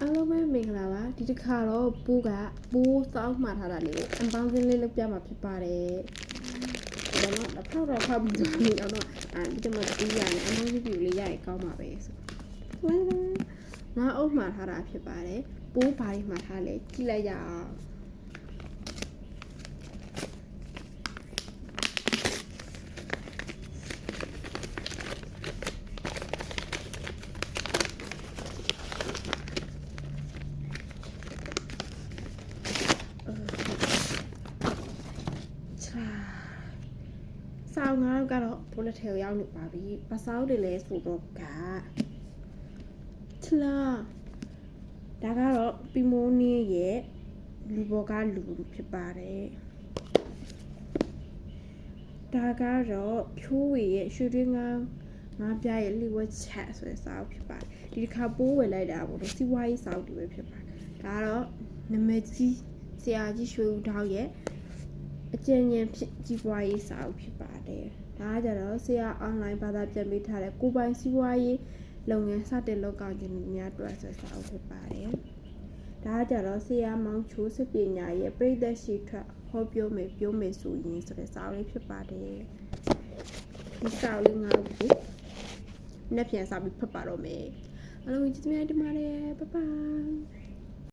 အားလုံးပဲမင်္ဂလာပါဒီတစ်ခါတော့ပိုးကပိုးစောင်းမှာထားတာလေးကိုအန်ပေါင်းစင်းလေးလုပ်ပြမှာဖြစ်ပါတယ်ဒါတော့တစ်ခေါက်တော့ဖောက်ပြီးတော့နေတော့အဲဒီတမတူးရတယ်အမေးဗီဒီယိုလေးရရင်ကောင်းပါပဲဆိုဝဲငါအုပ်မှာထားတာဖြစ်ပါတယ်ပိုးဘာတွေမှာထားလဲကြည့်လိုက်ရအောင် စောင်းငါတို့ကတော့ပိုးလက်ထဲကိုရောက်နေပါပြီပစောင်းတွေလည်းဆိုတော့ကချလာဒါကတော့ပီမိုနီရဲ့လူဘောကလူဖြစ်ပါတယ်ဒါကတော့ဖြိုးဝေရဲ့ရွှေတွင်းငါငါပြရဲ့လီဝက်ချက်ဆိုတဲ့စာအုပ်ဖြစ်ပါတယ်ဒီတစ်ခါပိုးဝယ်လိုက်တာပေါ့နော်စီဝါရေးစာအုပ်တွေပဲဖြစ်ပါတယ်ဒါကတော့နမကြီးဆရာကြီးရွှေဦးတောင်းရဲ့ အကျဉ်းချင်းဖြစ်ကြီးပွားရေးစာအုပ်ဖြစ်ပါတယ်။ဒါကကြတော့ဆရာအွန်လိုင်းဘာသာပြန်ပေးထားတဲ့ကိုပိုင်စီးပွားရေးလုပ်ငန်းစတင်လုပ်ကောင်းခြင်းများအတွက်ဆိုစာအုပ်ဖြစ်ပါတယ်။ဒါကကြတော့ဆရာမောင်ချိုးစစ်ပညာရဲ့ပြည်သက်ရှိထွက်ဟောပြောမယ်ပြောမယ်ဆိုရင်ဆိုတဲ့စာအုပ်လေးဖြစ်ပါတယ်။ဒီစာအုပ်လေးငါတို့ကိုနှစ်ပြန်စာပြီးဖတ်ပါတော့မယ်။အားလုံးကျေးဇူးများတင်ပါတယ်။ Bye bye